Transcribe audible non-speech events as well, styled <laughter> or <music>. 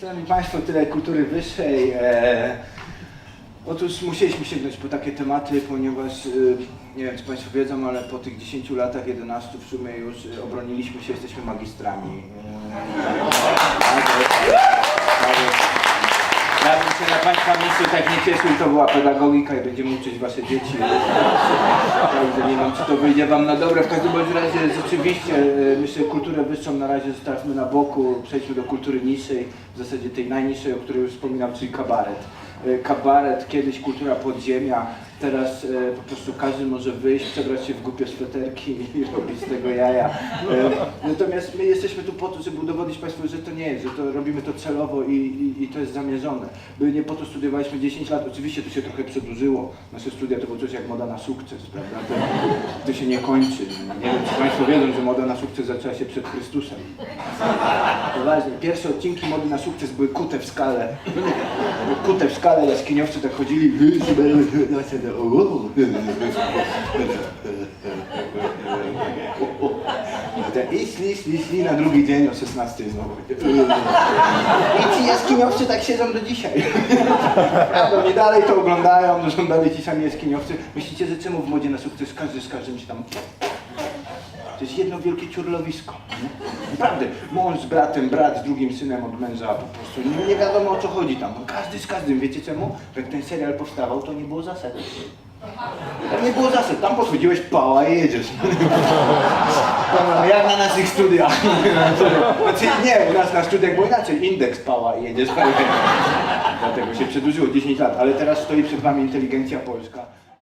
Szanowni Państwo, tyle kultury wyższej. E, otóż musieliśmy sięgnąć po takie tematy, ponieważ e, nie wiem czy Państwo wiedzą, ale po tych 10 latach, 11 w sumie już obroniliśmy się, jesteśmy magistrami. E, się na Państwa miejscu tak nie cieszył, to była pedagogika i będziemy uczyć Wasze dzieci. Także nie wiem, czy to wyjdzie Wam na dobre. W każdym bądź razie rzeczywiście, e, myślę, kulturę wyższą na razie zostawmy na boku, przejdźmy do kultury niższej, w zasadzie tej najniższej, o której już wspominam, czyli kabaret. E, Kabaret, kiedyś kultura podziemia, teraz e, po prostu każdy może wyjść, przebrać się w głupie sweterki <laughs> i robić z tego jaja. E, Natomiast my jesteśmy tu po to, żeby udowodnić Państwu, że to nie jest, że to robimy to celowo i, i, i to jest zamierzone. My nie po to studiowaliśmy 10 lat, oczywiście to się trochę przedłużyło. Nasze studia to było coś jak moda na sukces, prawda? To, to się nie kończy. Nie wiem, czy Państwo wiedzą, że moda na sukces zaczęła się przed Chrystusem. Poważnie, pierwsze odcinki mody na sukces były kute w skale. Kute w skale, jaskiniowcy tak chodzili. I szli, szli, szli na drugi dzień o 16 znowu. I ci jaskiniowcy tak siedzą do dzisiaj. Prawda, nie dalej to oglądają, są dalej ci sami jaskiniowcy. Myślicie, że czemu w modzie na sukces każdy z każdym się tam to jest jedno wielkie ciurlowisko. Naprawdę, mąż z bratem, brat z drugim synem od męża, po prostu nie, wiadomo o co chodzi tam. No, każdy z każdym, wiecie czemu? Jak ten serial powstawał, to nie było zasad. Tam nie było zasad, tam podchodziłeś, pała i jedziesz. <laughs> Jak na naszych studiach. <laughs> Znaczy nie, u nas na studiach było inaczej, indeks pała i jedziesz. Dlatego się przedłużyło 10 lat, ale teraz stoi przed wami inteligencja polska.